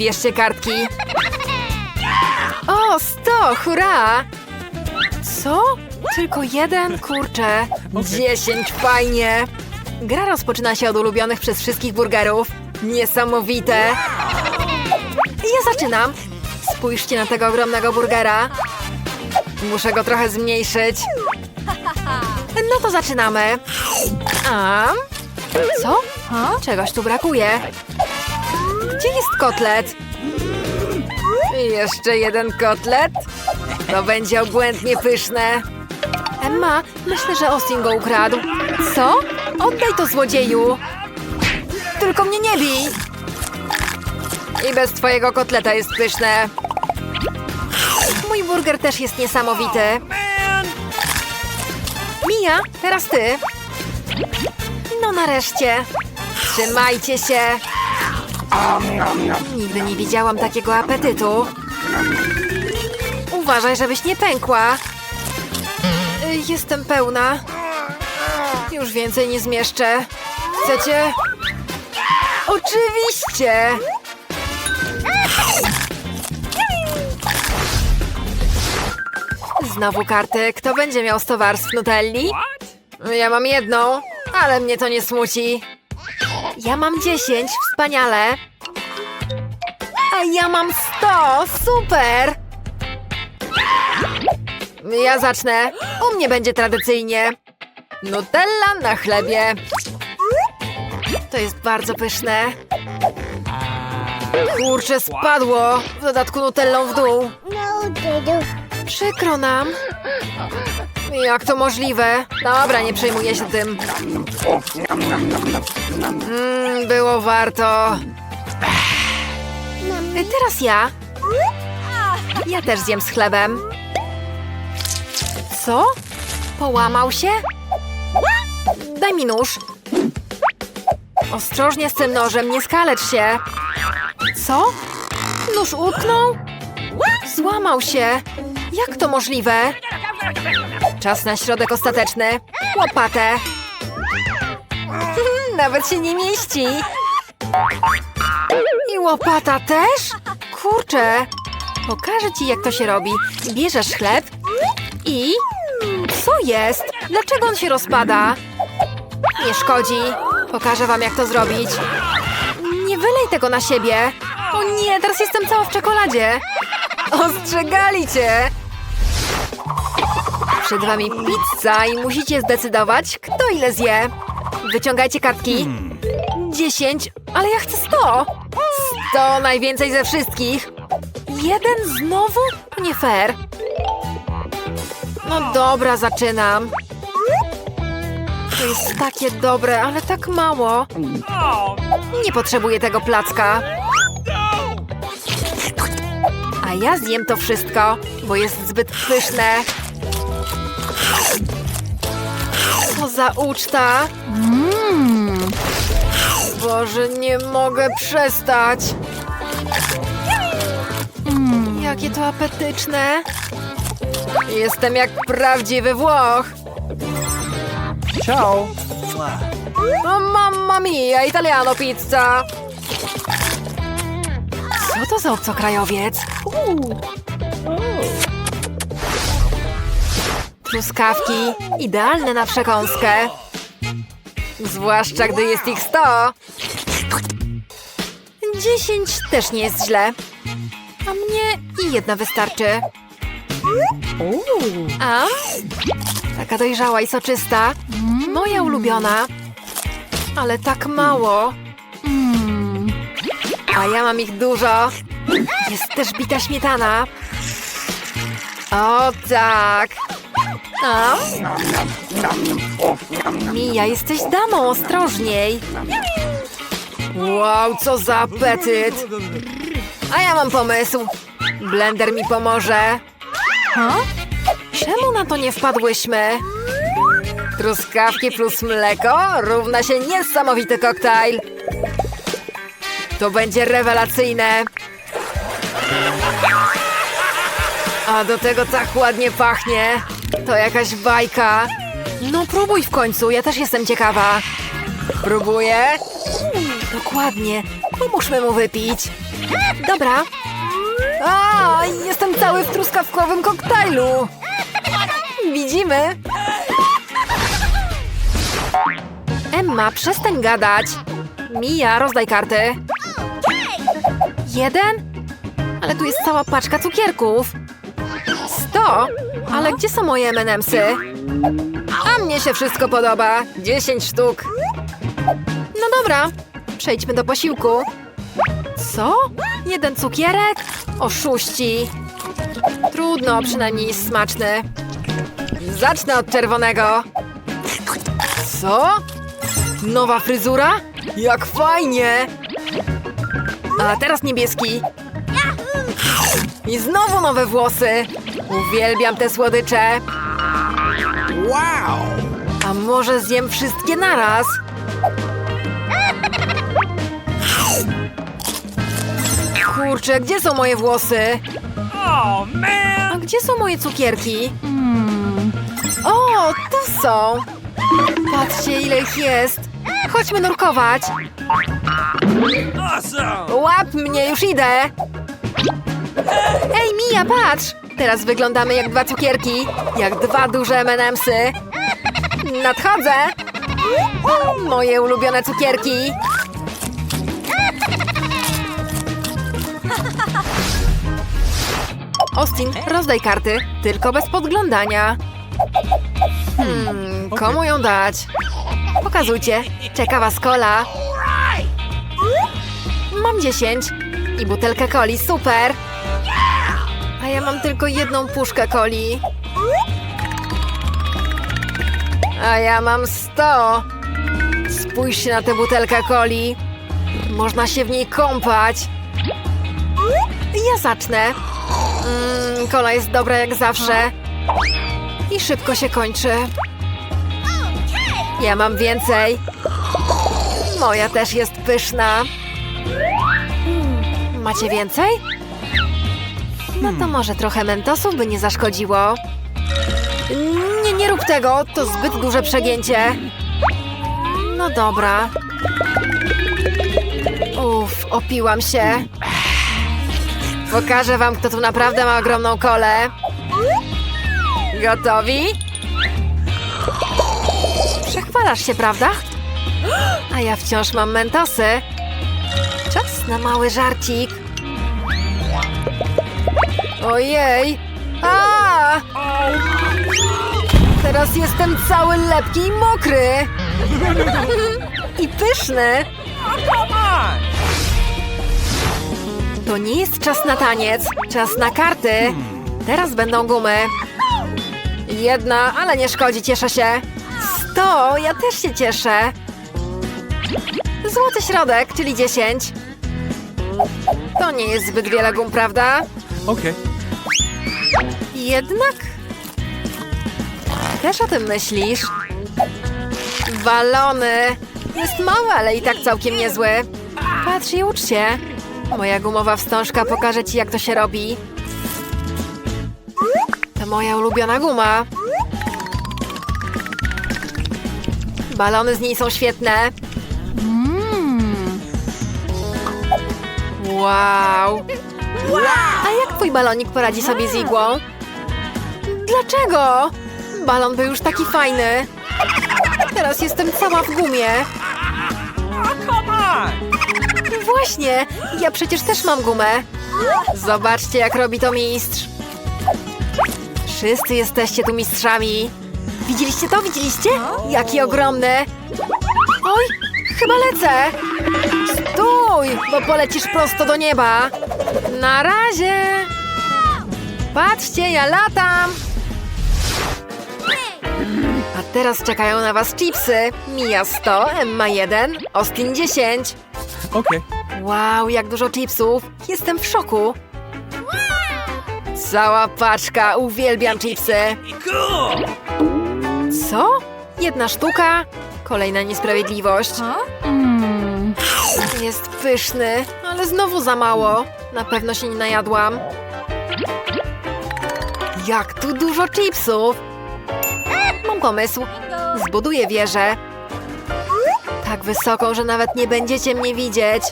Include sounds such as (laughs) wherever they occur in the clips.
Bierzcie kartki. O, sto, hurra! Co? Tylko jeden? Kurczę. Dziesięć, fajnie. Gra rozpoczyna się od ulubionych przez wszystkich burgerów. Niesamowite. Ja zaczynam. Spójrzcie na tego ogromnego burgera. Muszę go trochę zmniejszyć. No to zaczynamy. A? Co? Czegoś tu brakuje. Gdzie jest kotlet? Jeszcze jeden kotlet? To będzie obłędnie pyszne. Emma, myślę, że Austin go ukradł. Co? Oddaj to złodzieju! Tylko mnie nie bij! I bez twojego kotleta jest pyszne. Mój burger też jest niesamowity. Mija, teraz ty. No nareszcie. Trzymajcie się. Nigdy nie widziałam takiego apetytu. Uważaj, żebyś nie pękła. Y, Jestem pełna. Już więcej nie zmieszczę. Chcecie? Oczywiście! Znowu karty. Kto będzie miał 100 warstw Nutelli? Ja mam jedną, ale mnie to nie smuci. Ja mam 10, wspaniale. A ja mam 100, super! Ja zacznę. U mnie będzie tradycyjnie. Nutella na chlebie. To jest bardzo pyszne. Kurczę, spadło. W dodatku nutellą w dół. No. Przykro nam. Jak to możliwe? Dobra, nie przejmuję się tym. Mm, było warto. Teraz ja. Ja też zjem z chlebem. Co? Połamał się? Daj mi nóż. Ostrożnie z tym nożem, nie skalecz się. Co? Nóż utknął? Złamał się. Jak to możliwe? Czas na środek ostateczny. Łopatę. (laughs) Nawet się nie mieści. I łopata też? Kurczę. Pokażę ci, jak to się robi. Bierzesz chleb i... Co jest? Dlaczego on się rozpada? Nie szkodzi. Pokażę wam, jak to zrobić. Nie wylej tego na siebie. O nie, teraz jestem cała w czekoladzie. Ostrzegali cię. Przed wami pizza i musicie zdecydować, kto ile zje. Wyciągajcie kartki. Dziesięć, ale ja chcę sto. Sto najwięcej ze wszystkich. Jeden znowu? Nie fair. No dobra, zaczynam. To jest takie dobre, ale tak mało. Nie potrzebuję tego placka. A ja zjem to wszystko, bo jest zbyt pyszne. Za uczta! Mmm. Boże, nie mogę przestać. Mm, jakie to apetyczne. Jestem jak prawdziwy Włoch. Ciao. O, mamma mia, italiano pizza. Co to za obcokrajowiec? Truskawki, idealne na przekąskę. Zwłaszcza, gdy jest ich sto. Dziesięć też nie jest źle. A mnie i jedna wystarczy. A? Taka dojrzała i soczysta. Moja ulubiona. Ale tak mało. A ja mam ich dużo. Jest też bita śmietana. O tak. A? Mija, jesteś damą, ostrożniej. Wow, co za apetyt. A ja mam pomysł. Blender mi pomoże. Ha? Czemu na to nie wpadłyśmy? Truskawki plus mleko równa się niesamowity koktajl. To będzie rewelacyjne. A do tego tak ładnie pachnie. To jakaś bajka. No próbuj w końcu, ja też jestem ciekawa. Próbuję. To Dokładnie. Pomóżmy mu wypić. Dobra. A, jestem cały w truskawkowym koktajlu. Widzimy. Emma, przestań gadać. Mija, rozdaj karty. Jeden? Ale tu jest cała paczka cukierków. Sto? Ale gdzie są moje M&M'sy? A mnie się wszystko podoba. Dziesięć sztuk. No dobra, przejdźmy do posiłku. Co? Jeden cukierek? Oszuści. Trudno, przynajmniej smaczny. Zacznę od czerwonego. Co? Nowa fryzura? Jak fajnie! A teraz niebieski. I znowu nowe włosy. Uwielbiam te słodycze. Wow! A może zjem wszystkie naraz? Kurczę, gdzie są moje włosy? Oh man! A gdzie są moje cukierki? O, tu są! Patrzcie, ile ich jest! Chodźmy nurkować! Łap mnie, już idę! Ej, Mija, patrz! Teraz wyglądamy jak dwa cukierki, jak dwa duże M&M'sy. Nadchodzę! Moje ulubione cukierki! Austin, rozdaj karty, tylko bez podglądania. Hmm, komu ją dać? Pokazujcie, czeka was kola. Mam 10 i butelkę coli, super! Ja mam tylko jedną puszkę coli. A ja mam 100. Spójrzcie na tę butelkę coli. Można się w niej kąpać. Ja zacznę. Mm, kola jest dobra jak zawsze. I szybko się kończy. Ja mam więcej. Moja też jest pyszna. Macie więcej? No to może trochę mentosów by nie zaszkodziło. Nie, nie rób tego, to zbyt duże przegięcie. No dobra. Uff, opiłam się. Pokażę wam, kto tu naprawdę ma ogromną kolę. Gotowi? Przechwalasz się, prawda? A ja wciąż mam mentosy. Czas na mały żarcik. Ojej! A! Teraz jestem cały lepki i mokry. I pyszny. To nie jest czas na taniec, czas na karty. Teraz będą gumy. Jedna, ale nie szkodzi, cieszę się. Sto, ja też się cieszę. Złoty środek, czyli dziesięć. To nie jest zbyt wiele gum, prawda? Okay. Jednak? Też o tym myślisz? Balony! Jest mały, ale i tak całkiem niezły. Patrz i ucz się. Moja gumowa wstążka pokaże ci, jak to się robi. To moja ulubiona guma. Balony z niej są świetne. Wow! A jak twój balonik poradzi sobie z igłą? Dlaczego? Balon był już taki fajny. Teraz jestem cała w gumie. Właśnie, ja przecież też mam gumę. Zobaczcie, jak robi to mistrz. Wszyscy jesteście tu mistrzami. Widzieliście to? Widzieliście? Jaki ogromny. Oj, chyba lecę. Stój, bo polecisz prosto do nieba. Na razie. Patrzcie, ja latam. A teraz czekają na was chipsy. Mija 100, Emma 1, Austin 10. Okay. Wow, jak dużo chipsów! Jestem w szoku! Cała paczka, uwielbiam chipsy! Co? Jedna sztuka? Kolejna niesprawiedliwość. Jest pyszny, ale znowu za mało. Na pewno się nie najadłam. Jak tu dużo chipsów! Mam pomysł. Zbuduję wieżę. Tak wysoko, że nawet nie będziecie mnie widzieć.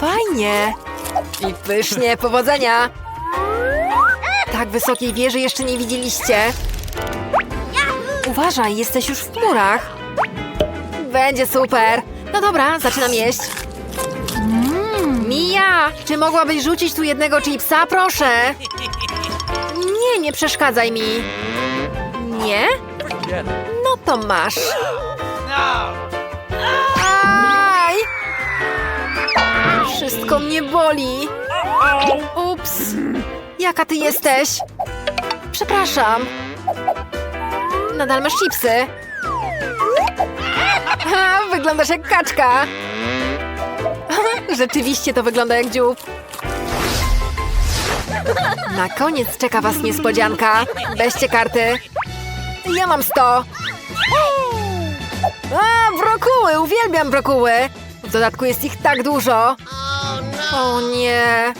Fajnie. I pysznie, powodzenia. Tak wysokiej wieży jeszcze nie widzieliście. Uważaj, jesteś już w chmurach. Będzie super. No dobra, zaczynam jeść. Mija, czy mogłabyś rzucić tu jednego chipsa, proszę? Nie, nie przeszkadzaj mi. Nie? No to masz. Aj! Wszystko mnie boli. Ups. Jaka ty jesteś? Przepraszam. Nadal masz chipsy. Ha, wyglądasz jak kaczka. (laughs) Rzeczywiście to wygląda jak dziób. Na koniec czeka was niespodzianka. Weźcie karty. Ja mam sto. A, brokuły! Uwielbiam brokuły! W dodatku jest ich tak dużo. O nie!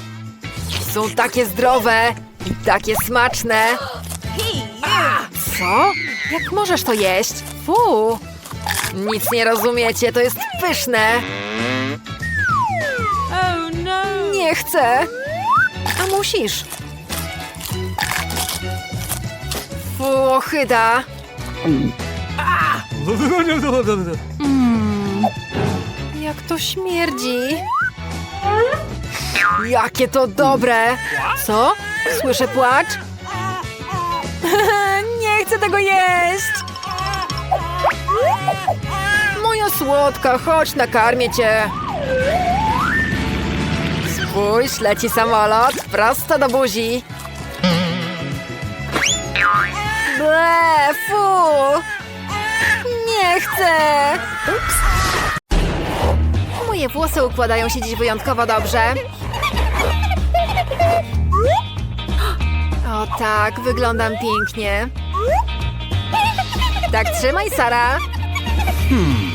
Są takie zdrowe i takie smaczne. Co? Jak możesz to jeść? Fu! Nic nie rozumiecie, to jest pyszne. Oh no. Nie chcę. A musisz. Fu, ochyda. Jak to śmierdzi. Jakie to dobre. Co? Słyszę płacz? (laughs) Nie chcę tego jeść. Moja słodka, chodź nakarmię cię. Spójrz, leci samolot prosto do buzi. Ble, fu! Nie chcę! Ups. Moje włosy układają się dziś wyjątkowo dobrze. O tak, wyglądam pięknie. Tak trzymaj, Sara. Choć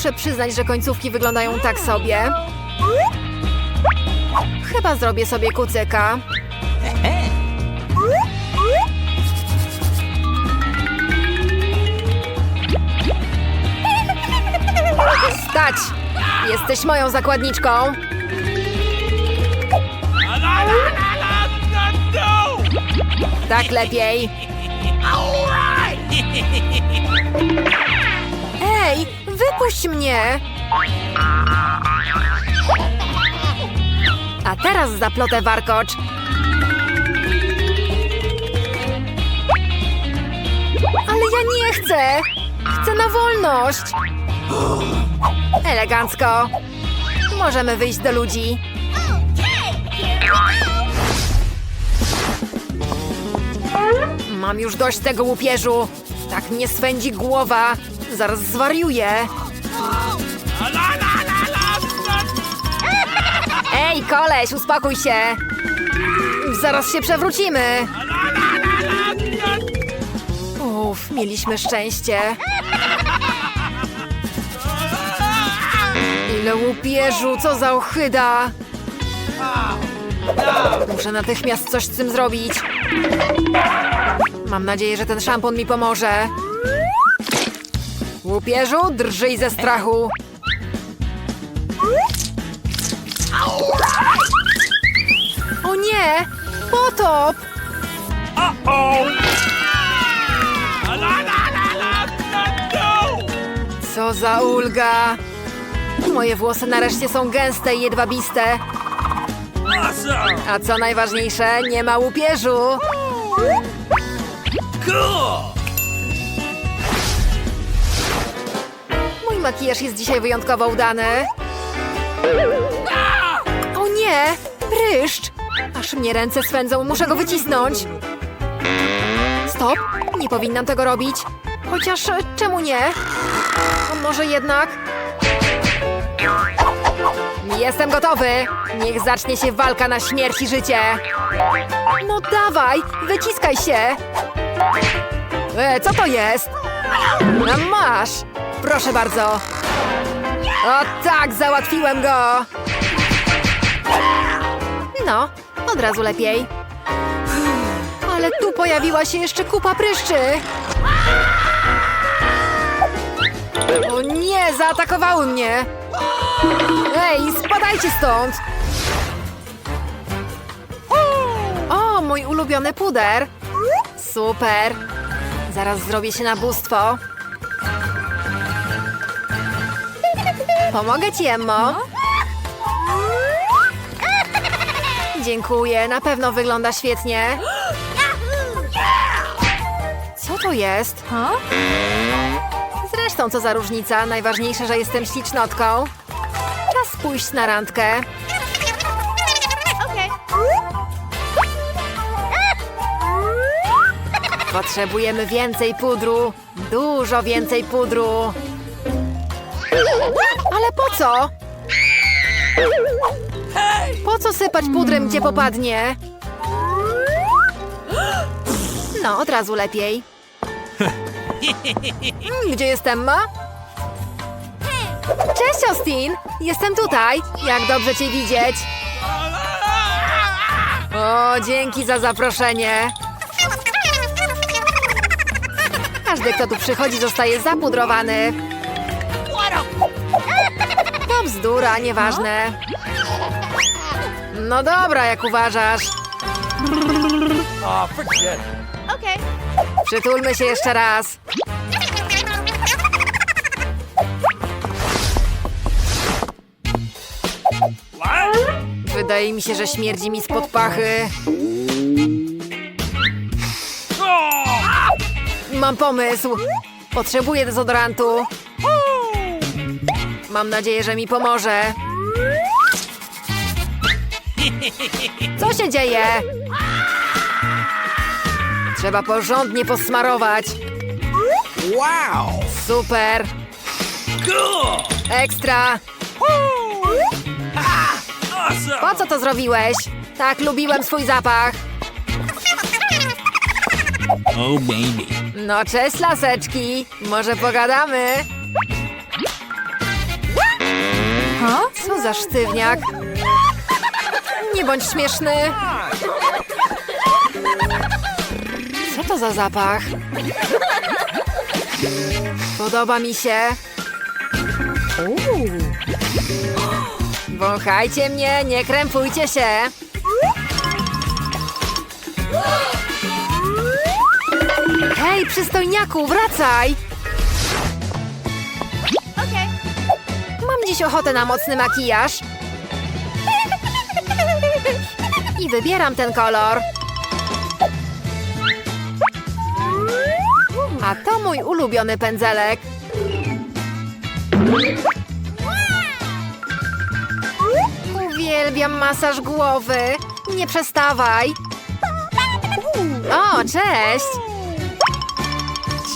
muszę przyznać, że końcówki wyglądają tak sobie. Chyba zrobię sobie kucyka. Stać! Jesteś moją zakładniczką. Tak lepiej. Ej, wypuść mnie! A teraz zaplotę warkocz. Ale ja nie chcę! Chcę na wolność! Elegancko. Możemy wyjść do ludzi. Mam już dość tego łupieżu. Tak mnie swędzi głowa. Zaraz zwariuję. Ej, koleś, uspokój się. Zaraz się przewrócimy. Uff, mieliśmy szczęście. Ile łupieżu, co za ochyda. Muszę natychmiast coś z tym zrobić. Mam nadzieję, że ten szampon mi pomoże. Łupieżu, drżyj ze strachu. O nie! Potop! Co za ulga! Moje włosy nareszcie są gęste i jedwabiste. A co najważniejsze, nie ma łupieżu. Cool. Makijaż jest dzisiaj wyjątkowo udany. O nie! Pryszcz! Aż mnie ręce swędzą, muszę go wycisnąć. Stop! Nie powinnam tego robić. Chociaż e, czemu nie? A może jednak? Jestem gotowy! Niech zacznie się walka na śmierć i życie! No dawaj! Wyciskaj się! E, co to jest? No masz! Proszę bardzo! O tak, załatwiłem go! No, od razu lepiej. Ale tu pojawiła się jeszcze kupa pryszczy! O nie, zaatakowały mnie! Ej, spadajcie stąd! O, mój ulubiony puder! Super! Zaraz zrobię się na bóstwo. Pomogę ci, Emmo. Dziękuję, na pewno wygląda świetnie. Co to jest? Zresztą, co za różnica. Najważniejsze, że jestem ślicznotką. Czas pójść na randkę. Potrzebujemy więcej pudru. Dużo więcej pudru. Ale po co? Po co sypać pudrem, gdzie popadnie? No, od razu lepiej. Mm, Gdzie jest Emma? Cześć, Austin! Jestem tutaj. Jak dobrze cię widzieć. O, dzięki za zaproszenie. Każdy, kto tu przychodzi, zostaje zapudrowany. Bzdura, nieważne. No dobra, jak uważasz. Przytulmy się jeszcze raz. Wydaje mi się, że śmierdzi mi spod pachy. Mam pomysł. Potrzebuję dezodorantu. Mam nadzieję, że mi pomoże. Co się dzieje? Trzeba porządnie posmarować. Wow! Super. Cool! Ekstra. Po co to zrobiłeś? Tak lubiłem swój zapach. Oh, baby. No cześć, laseczki. Może pogadamy? Co za sztywniak. Nie bądź śmieszny. Co to za zapach? Podoba mi się. Wąchajcie mnie, nie krępujcie się. Hej, przystojniaku, wracaj! Ochotę na mocny makijaż. I wybieram ten kolor. A to mój ulubiony pędzelek. Uwielbiam masaż głowy. Nie przestawaj. O, cześć!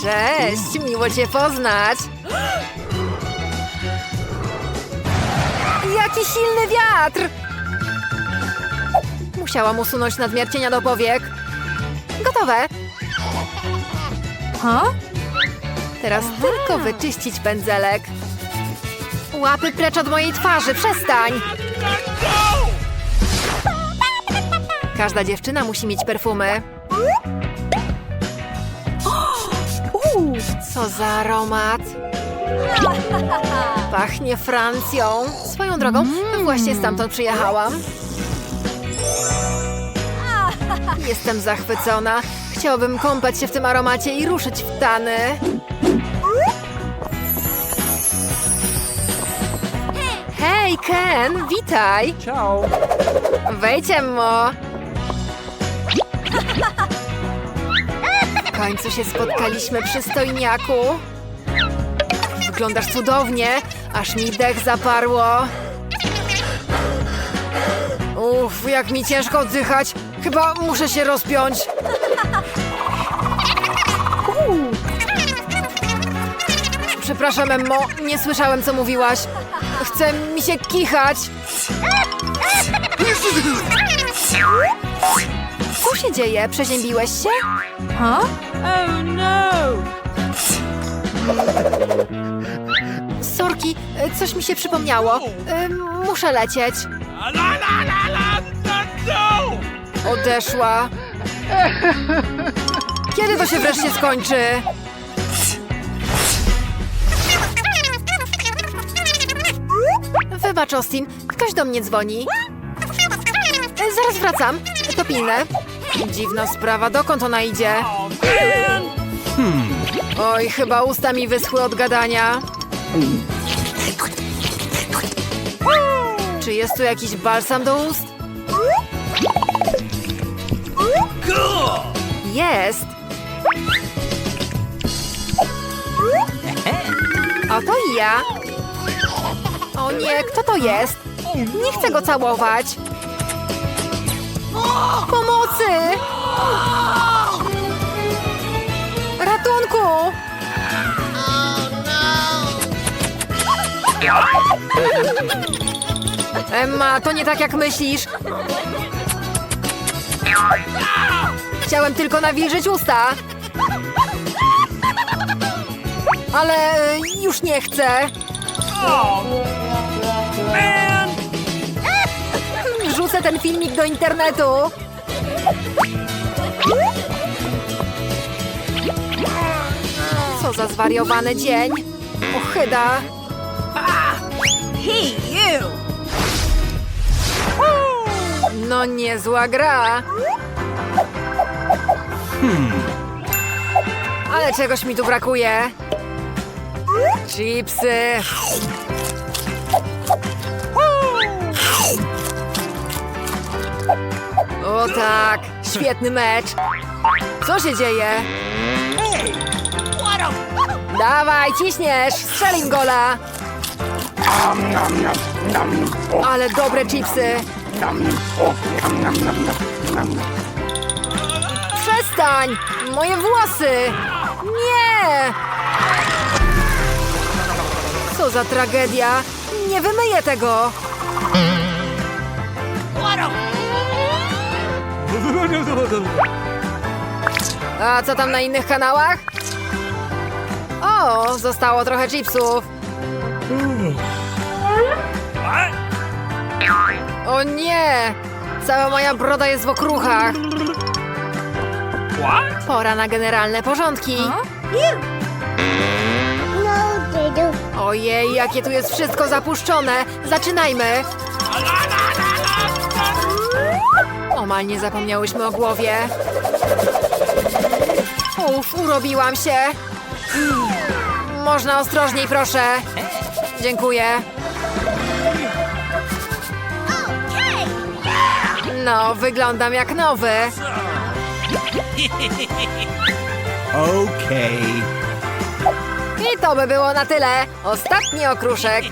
Cześć, miło cię poznać. Jaki silny wiatr! Musiałam usunąć nadmiar cienia do powiek. Gotowe. Teraz tylko wyczyścić pędzelek. Łapy precz od mojej twarzy, przestań! Każda dziewczyna musi mieć perfumy. Co za aromat! (laughs) Pachnie Francją. Swoją drogą, właśnie stamtąd przyjechałam. (laughs) Jestem zachwycona. Chciałabym kąpać się w tym aromacie i ruszyć w tany. Hej, Ken, witaj! Ciao. Wejdź, Emmo! (laughs) W końcu się spotkaliśmy, przystojniaku. Wyglądasz cudownie, aż mi dech zaparło. Uff, jak mi ciężko oddychać. Chyba muszę się rozpiąć. Przepraszam, Emmo, nie słyszałem, co mówiłaś. Chce mi się kichać. Co się dzieje? Przeziębiłeś się? Sorki, e, coś mi się przypomniało. E, Muszę lecieć. La no! Odeszła. Kiedy to się wreszcie skończy? Wybacz, Austin, ktoś do mnie dzwoni. E, Zaraz wracam. To pilne. Dziwna sprawa, dokąd ona idzie? Oj, chyba usta mi wyschły od gadania. Czy jest tu jakiś balsam do ust? Jest. Oto ja. O nie, kto to jest? Nie chcę go całować. Pomocy! Ratunku! (laughs) Emma, to nie tak jak myślisz. Chciałem tylko nawilżyć usta. Ale e, już nie chcę. Rzucę ten filmik do internetu. Co za zwariowany dzień. Ochyda. You! No niezła gra. Ale czegoś mi tu brakuje. Chipsy. O tak, świetny mecz. Co się dzieje? Dawaj, ciśniesz, strzelim gola. Ale dobre chipsy. Przestań! Moje włosy! Nie! Co za tragedia! Nie wymyję tego! A co tam na innych kanałach? O, zostało trochę chipsów. O nie! Cała moja broda jest w okruchach. What? Pora na generalne porządki. Ojej, jakie tu jest wszystko zapuszczone. Zaczynajmy. Omal nie zapomniałyśmy o głowie. Uf, urobiłam się. Można ostrożniej, proszę. Dziękuję. No, wyglądam jak nowy. Okay. I to by było na tyle. Ostatni okruszek.